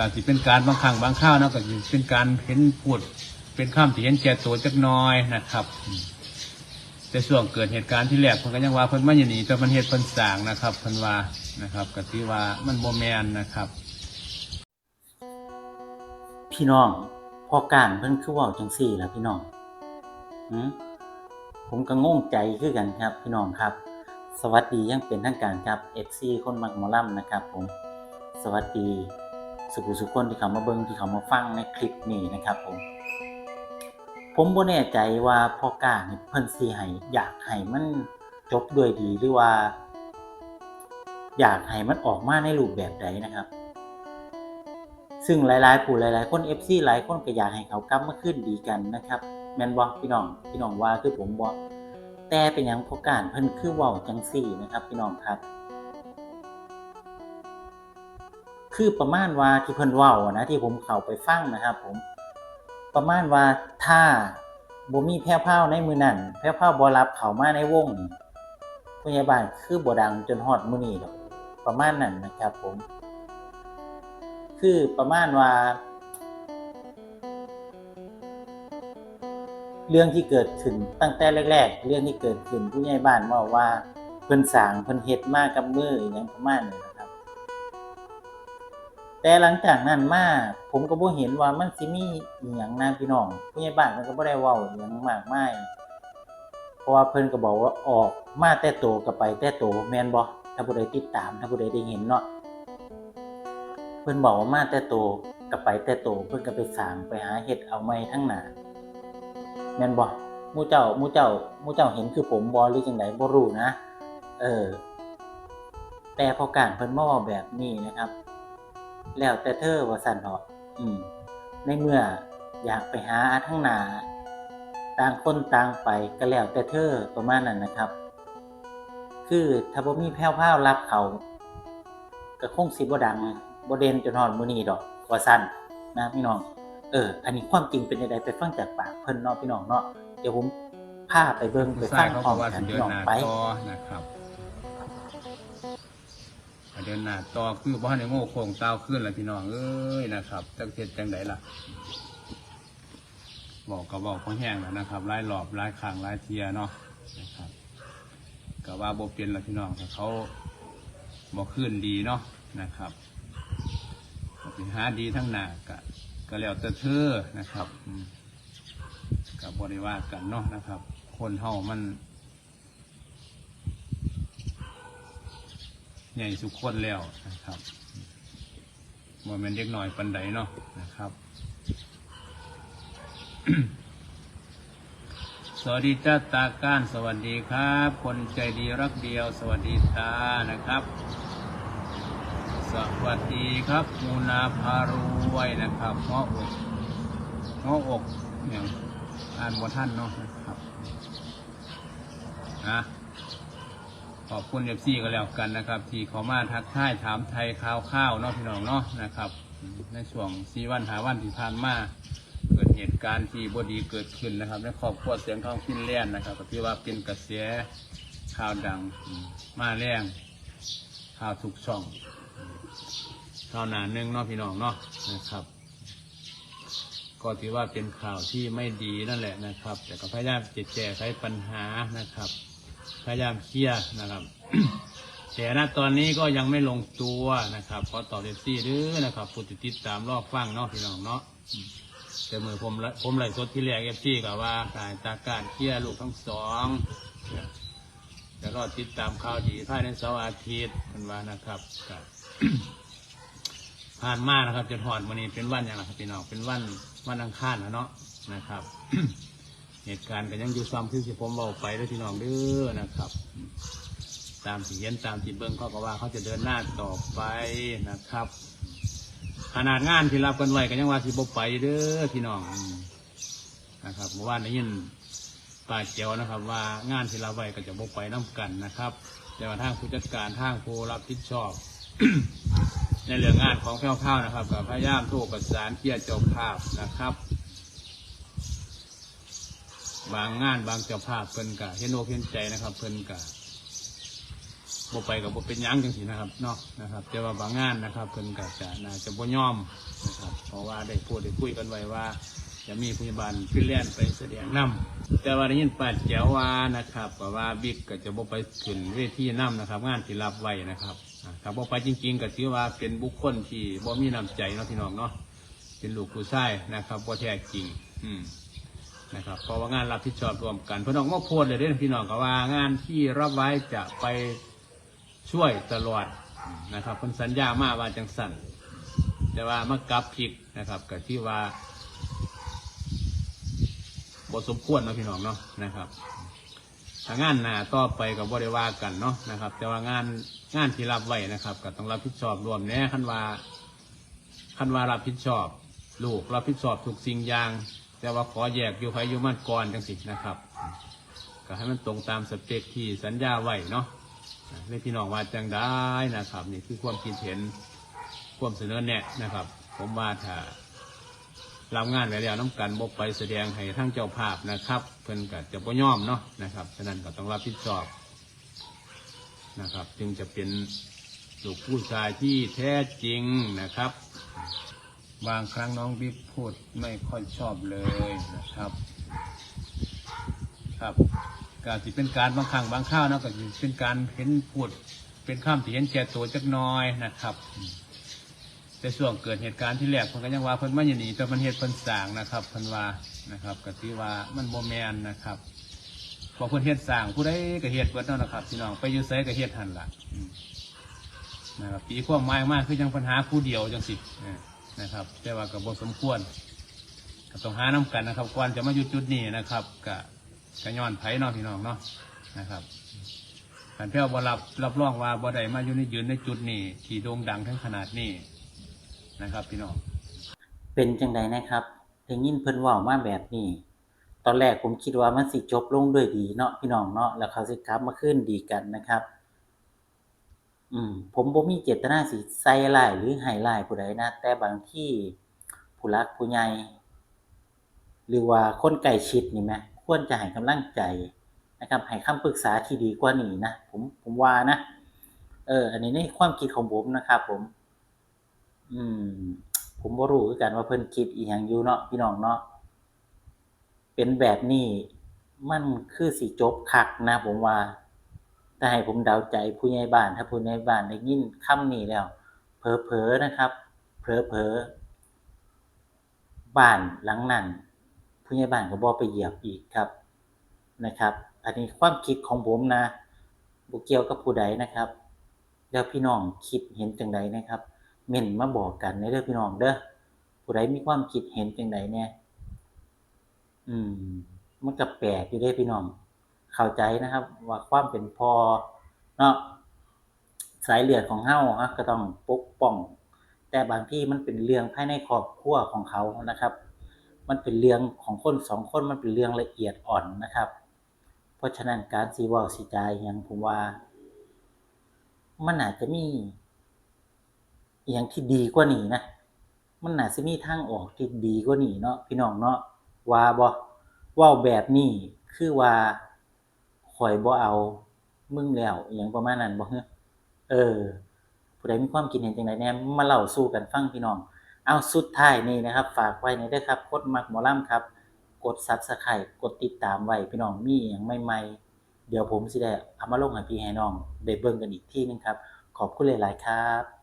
ก็สิเป็นการบางครั้งบางข้าวนะก็สิเป็นการเห็นพูดเป็นข้ามที่เห็นแก่ตัวจักน้อยนะครับ แต่ช่วงเกิดเหตุการณ์ที่แรกเพิ่นก็ยังว่าเพิ่นมาอย่างนี้แต่มันเหตุเพิ่นสางนะครับเพิ่นว่านะครับก็ที่ว่ามันโมแมนนะครับ พี่น้องพอการเพิ่นคือว้าจังซี่ล่ะพี่น้องหืมผมก็งงใจคือกันครับ พี่น้องครับ สวัสดียังเป็นทางการครับ FC คนมักหมอล่ำนะครับ ผม สวัสดี สุขุสุขคนที่เขามาเบิ่งที่เขามาฟังในคลิปนี้นะครับผม ผมบ่แน่ใจว่าพอการนี่เพิ่นสิให้อยากให้มันจบด้วยดีหรือว่า อยากให้มันออกมาในรูปแบบใดนะครับ ซึ่งหลายๆผู้หลาย ๆ คน FC หลายคนก็อยากให้เขากลับมาขึ้นดีกันนะครับแม่นบ่พี่น้องพี่น้องว่าคือผมบ่แต่เป็นหยังพอการเพิ่นคือเว้าจังซี่นะครับ พี่น้องครับ คือประมาณว่าที่เพิ่นเว้านะที่ผมเข้าไปฟังนะครับ ผม ประมาณว่าถ้าบ่มีแพ้วพาในมือนั้นแพ้วพาบ่รับเข้ามาในวงนี่พยาบาลคือบ่ดังจนฮอดมื้อนี้ดอกประมาณนั้นนะครับ ผม คือประมาณว่า เรื่องที่เกิดขึ้นตั้งแต่แรก ๆ เรื่องที่เกิดขึ้นผู้ใหญ่บ้านบอกว่าเพิ่นสร้างเพิ่นเฮ็ดมากับมืออหยังประมาณนี้ แต่หลังจากนั้นมาผมก็บ่เห็นว่ามันสิมีอีหยังนะพี่น้องผู้ใหญ่บ้านมันก็บ่ได้เว้าอีหยังมากมายเพราะว่าเพิ่นก็บอกว่าออกมาแต่โตก็ไปแต่โตแม่นบ่ถ้าผู้ใดติดตามถ้าผู้ใดได้เห็นเนาะเพิ่นบอกว่ามาแต่โตก็ไปแต่โตเพิ่นก็ไปสร้างไปหาเฮ็ดเอาไม้ทั้งหน้าแม่นบ่มู่เจ้ามู่เจ้ามู่เจ้าเห็นคือผมบ่หรือจังไดบ่รู้นะ เออ แต่พอการเพิ่นมาเว้าแบบนี้นะครับ แล้วแต่เธอว่าซั่นเนาะอืม ในเมื่ออยากไปหาทั้งหน้าต่างคนต่างไปก็แล้วแต่เธอประมาณนั้นนะครับ คือถ้าบ่มีแพ้วพราวรับเขาก็คงสิบ่ดังบ่เด่นจนฮอดมื้อนี้ดอกว่าซั่นนะพี่น้อง เออ อันนี้ความจริงเป็นจังไดไปฟังจากปากเพิ่นเนาะพี่น้องเนาะเดี๋ยวผมพาไปเบิ่งไปผู้ฟัชายงเขาพร้ก็อมว่ากัสินเดิพี่นน้องหน้าไปต่อนะครับ เดินหน้าต่อคือบ้านในโง่โคงเต้าขึ้นละพี่น้องเอ้ยนะครับจังเทศจังไดล่ะบอกก็บอกพอแห้งแล้วนะครับไล่หลอบไล่คางไล่เทียเนาะนะครับก็ว่าโบเป็นละพี่น้องแต่เขาบอกขึ้นดีเนาะนะครับก็ไปหาดีทั้งหน้าก็ก็แล้วแต่เธอนะครับกับบริวากันเนาะนะครับ คนเฮามัน ใหญ่สุกคนแล้วนะครับบ่แมันเด็กหน่อยปันใดเนาะนะครับสวัสดีจ้าตาก้านสวัสดีครับ คนใจดีรักเดียว สวัสดีตานะครับ สวัสดีครับมูนาพารวยนะครับเงาะอกเงาะอกอย่างอ่านบท่านเนาะนะครับนะ ขอบคุณเอฟซีก็แล้วกันนะครับ ที่เขามาทักทายถามไทยข่าวข้าวเนาะพี่น้องเนาะนะครับ ในช่วงซีวันหาวันที่ผ่านมาเกิดเหตุการณ์ที่บดีเกิดขึ้นนะครับในครอบครัวเสียงทองฟินแลนด์นะครับก็ที่ว่าเป็นกระแสข่าวดังมาแรงข่าวทุกช่องข่าวหนาหนึ่งเนาะพี่น้องเนาะนะครับ ก็ถือว่าเป็นข่าวที่ไม่ดีนั่นแหละนะครับ แต่ก็พยายามจะแก้ไขปัญหานะครับ พยายามเคลียร์นะครับ แต่ณตอนนี้ก็ยังไม่ลงตัวนะครับขอต่อเอฟซีหรือนะครับผู้ติดติดตามรอบฟังเนาะพี่น้องเนาะแต่เมื่อผมผมไล่สดที่แรกเอฟซีกับว่าการตาการเคลียร์ลูกทั้งสองแล้วก็ติดตามข่าวดีภายในเสาร์อาทิตย์กันว่านะครับก็ผ่านมานะครับจนหอดวันนี้เป็นวันอย่างไรครับพี่น้องเป็นวันวันอังคารนะเนาะนะครับ เหตุการณ์ก็ยังอยู่ซ้ำคือที่ผมบอกไปเด้วยพี่น้องเด้อนะครับ ตามที่เห็นตามที่เบิ้งเขาก็ว่าเขาจะเดินหน้าต่อไปนะครับ ขนาดงานที่รับกันไว้ก็ยังว่าสิบไปเด้อพี่น้องนะครับเมื่อวานได้ยินป้าเจียวนะครับ ว่างานที่รับไว้ก็จะบไปน้กันนะครับแต่ว่าทางผู้จัดการทางผู้รับผิดชอบ ในเรื่องงานของแพ้วข้าวนะครับกับพยายามโทรประสานเกี่ยเจ้าภาพนะครับ บางงานบางเจ้าภาพเพิ่นกะเห็นโอกเห็นใจนะครับ เพิ่นกะบ่ไปกับบ่เป็นยังจังซี่นะครับเนาะนะครับแต่ว่าบางงานนะครับ เพิ่นก็จะน่าจะบ่ยอมนะครับ เพราะว่าได้พูดได้คุยกันไว้ว่า จะมีพยาบาลฟินแลนด์ไปแสดงนำแต่ว่าได้ยินป้าแจ๋วว่านะครับก็ว่าบิ๊กก็จะบ่ไปขึ้นเวทีนำนะครับ งานที่รับไว้นะครับถ้าบ่ไปจริง ๆ ก็ถือว่าเป็นบุคคลที่บ่มีน้ำใจเนาะพี่น้องเนาะเป็นลูกผู้ชายนะครับบ่แท้จริง อืม นะครับเพราะว่างานรับผิดชอบรวมกันพื่นออกมาโพดเลยเด้อพี่น้องก็ว่างานที่รับไว้จะไปช่วยตลอดนะครับเพิ่นสัญญามาว่าจังสั่นแต่ว่ามากลับผิดนะครับกับที่ว่าบทสมควรเนาะพี่น้องเนาะนะครับถ้างานหน้าต่อไปกับบริวากันเนาะนะครับ แต่ว่างานงานที่รับไว้นะครับก็ต้องรับผิดชอบรวมแน่คันว่าคันว่ารับผิดชอบ ลูกรับผิดชอบทุกสิ่งอย่าง แต่ว่าขอแยกอยู่ไผอยู่มันก่อนจังสินะครับ ก็ให้มันตรงตามสเปคที่สัญญาไว้เนาะในพี่น้องว่าจังได้นะครับ นี่คือความคิดเห็นความเสนอแนะนะครับ ผมว่าถ้ารับงานไว้แล้วน้ำกันบกไปแสดงให้ทั้งเจ้าภาพนะครับ เพิ่นก็จะบ่ย่อมเนาะนะครับฉะนั้นก็ต้องรับผิดชอบนะครับ จึงจะเป็นลูกผู้ชายที่แท้จริงนะครับ บางครั้งน้องบิ๊กพูดไม่ค่อยชอบเลยนะครับ ครับก็สิเป็นการบางครั้งบางข้าวนะก็สิเป็นการเห็นพูดเป็นข้ามที่เห็นแก่ตัวจักน้อยนะครับ แต่ช่วงเกิดเหตุการณ์ที่แรกเพิ่นก็ยังว่าเพิ่นมาอย่างนี้แต่มันเหตุเพิ่นสร้างนะครับเพิ่นว่านะครับก็ที่ว่ามันโมแมนนะครับพอเพิ่นเฮ็ดสร้างผู้ใดก็เฮ็ดเบิดเนาะนะครับพี่น้องไปอยู่ไสก็เฮ็ดหันละนะครับปีความหมายมากคือยังปัญหาผู้เดียวจังสิ นะครับ แต่ว่าก็บ่สมควรก็ต้องหาน้ำกันนะครับก่อนจะมาอยู่จุดนี้นะครับกะกะย้อนไผเนาะพี่น้องเนาะนะครับขันเพี้ยวบรับรับรองว่าบ่ได้มาอยู่ในยืนในจุดนี้ที่โด่งดังทั้งขนาดนี้นะครับ พี่น้องเป็นจังใดนะครับได้ยินเพิ่นว้ามาแบบนี้ ตอนแรกผมคิดว่ามันสิจบลงด้วยดีเนาะพี่น้องเนาะแล้วเขาสิกลับมาคืนดีกันนะครับ อืมผมบ่มีเจตนาสิใส่ร้ายหรือให้ร้ายผู้ใดนะแต่บางที่ผู้หลักผู้ใหญ่หรือว่าคนใกล้ชิดนี่แหมควรจะให้กำลังใจนะครับให้คำปรึกษาที่ดีกว่านี้นะผมผมว่านะ เออ อันนี้ในความคิดของผมนะครับผม อืม ผมบ่รู้คือกันว่าเพิ่นคิดอีหยังอยู่เนาะพี่น้องเนาะเป็นแบบนี้ มันคือสิจบคักนะ ผมว่า แต่ให้ผมเดาใจผู้ใหญ่บ้าน ถ้าผู้ใหญ่บ้านได้ยินคำนี้แล้วเผลอๆนะครับเผลอๆบ้านหลังนั้นผู้ใหญ่บ้านก็บ่ไปเหยียบอีกครับนะครับ อันนี้ความคิดของผมนะบ่เกี่ยวกับผู้ใดนะครับ แล้วพี่น้องคิดเห็นจังใดนะครับเม่นมาบอกกันในเด้องพี่น้องเด้อผู้ใดมีความคิดเห็นจังใดเนี่ยอืม มันก็แปลกอยู่เด้พี่น้อง เข้าใจนะครับ ว่าความเป็นพอเนาะสายเลือดของเฮาฮะก็ต้องปกป้อง แต่บางที่มันเป็นเรื่องภายในครอบครัวของเขานะครับ มันเป็นเรื่องของคนสองคนมันเป็นเรื่องละเอียดอ่อนนะครับ เพราะฉะนั้นการสิเว้าสิจาอหยังผมว่า มันอาจจะมีอย่างที่ดีกว่านี้นะ มันน่าสิมีทางออกที่ดีกว่านี้เนาะพี่น้องเนาะว่าบ่เว้าแบบนี้คือว่า ข่อยบ่เอา มึงแล้วอหยังประมาณนั้นบ่ฮะเออ ผู้ใดมีความคิดเห็นจังไดแหน่มาเล่าสู่กันฟังพี่น้อง เอาสุดท้ายนี้นะครับ ฝากไว้ในเด้อครับกดมักหมอลำครับ กด Subscribe กดติดตามไว้พี่น้องมีอหยังใหม่ๆ เดี๋ยวผมสิได้เอามาลงให้พี่ให้น้องได้เบิ่งกันอีกทีหนึงครับ ขอบคุณหลายๆครับ